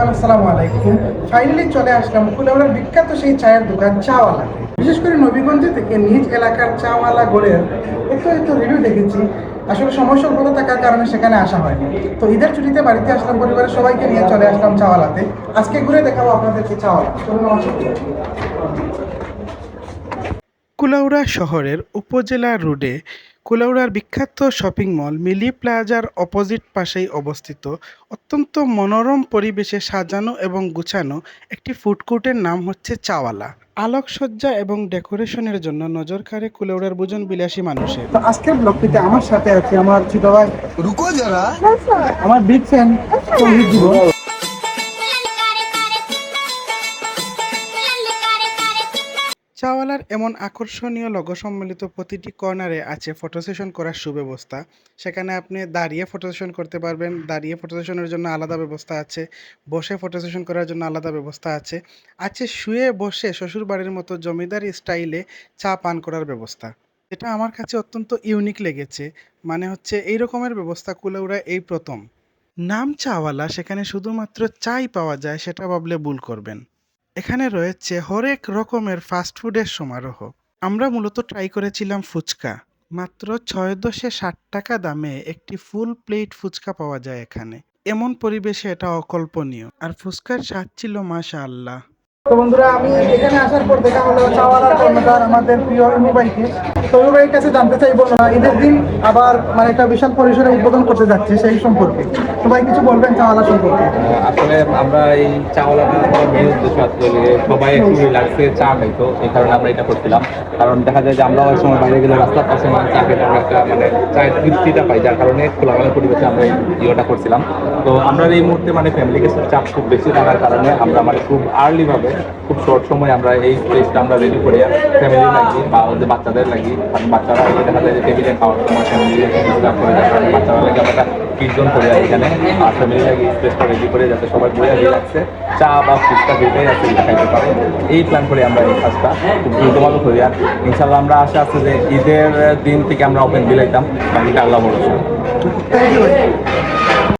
Everyone আসসালামু আলাইকুম। Finally চলে আসলাম কুলাউড়ার বিখ্যাত সেই চায়ের দোকান, চাওয়ালাতে। বিশেষ করে নবীগঞ্জ থেকে নিজ এলাকার চাওয়ালা গড়ের একটু একটু রিভিউ দেখেছি। আসলে সময় স্বল্পতা থাকার কারণে সেখানে আসা হয়নি। তো ঈদের ছুটিতে বাড়িতে আসলাম, পরিবারের সবাইকে নিয়ে চলে আসলাম চাওয়ালাতে। আজকে ঘুরে দেখাবো আপনাদেরকে চাওয়ালা। কুলাউড়া শহরের উপজেলা রোডে কুলাউড়ার বিখ্যাত শপিং মল মিলি প্লাজার অপোজিট পাশেই অবস্থিত। অত্যন্ত মনোরম পরিবেশে সাজানো এবং গুছানো একটি ফুডকোর্টের নাম হচ্ছে চাওয়ালা। আলোকসজ্জা এবং ডেকোরেশনের জন্য নজর কাড়ে কুলাউড়ার বুজন বিলাসী মানুষের। তো আজকের ব্লগটিতে আমার সাথে আছে আমার ছোট ভাই রুকো যারা। আমার আচ্ছা। বিগ ফ্যান চাওয়ালার এমন আকর্ষণীয় লগো সম্মিলিত প্রতিটি কর্নারে আছে ফটো সেশন করার সুব্যবস্থা। সেখানে আপনি দাঁড়িয়ে ফটো সেশন করতে পারবেন, দাঁড়িয়ে ফটো সেশনের জন্য আলাদা ব্যবস্থা আছে, বসে ফটো সেশন করার জন্য আলাদা ব্যবস্থা আছে। আছে শুয়ে বসে শ্বশুর বাড়ির মতো জমিদার স্টাইলে চা পান করার ব্যবস্থা। এটা আমার কাছে অত্যন্ত ইউনিক লেগেছে। মানে হচ্ছে এই রকমের ব্যবস্থা কুলাউড়া এই প্রথম। নাম চাওয়ালা, সেখানে শুধুমাত্র চাই পাওয়া যায়, সেটা ভাবলে ভুল করবেন। এখানে রয়েছে হরেক রকমের ফাস্টফুডের সমারোহ। আমরা মূলত ট্রাই করেছিলাম ফুচকা। মাত্র ছয় দশে ষাট টাকা দামে একটি ফুল প্লেট ফুচকা পাওয়া যায় এখানে। এমন পরিবেশে এটা অকল্পনীয়। আর ফুচকার স্বাদ ছিল মাশা আল্লাহ বন্ধুরা, আমি আসার আমাদের প্রিয় তো জানতে আবার মানে একটা বিশাল উদ্বোধন করতে সেই সম্পর্কে। কিছু বলবেন আসলে আমরা এই এই কারণে আমরা এটা করছিলাম। কারণ দেখা যায় যে আমরা ওই সময় বাইরে গেলে রাস্তার পাশে মানে চা খেতে আমরা একটা মানে চায়ের তৃপ্তিটা পাই, যার কারণে খোলামেলা পরিবেশে আমরা এই ইয়েটা করছিলাম। তো আমরা এই মুহূর্তে মানে ফ্যামিলিকে চাপ খুব বেশি থাকার কারণে আমরা মানে খুব আর্লি খুব শর্ট সময় আমরা এই প্লেসটা আমরা রেডি করি। ফ্যামিলি লাগি, বা ওদের বাচ্চাদের লাগি। কারণ বাচ্চারা এই দেখা যায় যে টেবিলে খাওয়ার সময় ফ্যামিলি করে যার কারণে বাচ্চারা লাগে আমরা কীর্তন করি আর এখানে। আর ফ্যামিলি লাগি স্পেসটা রেডি করে যাতে সবাই বয়ে রিল্যাক্সে চা বা ফুচকা যেটাই আছে খাইতে পারে। এই প্ল্যান করে আমরা এই কাজটা খুব দ্রুতভাবে করি। আর ইনশাল্লাহ আমরা আশা আছে যে ঈদের দিন থেকে আমরা ওপেন বিলাইতাম বাকিটা আল্লাহ ভাই।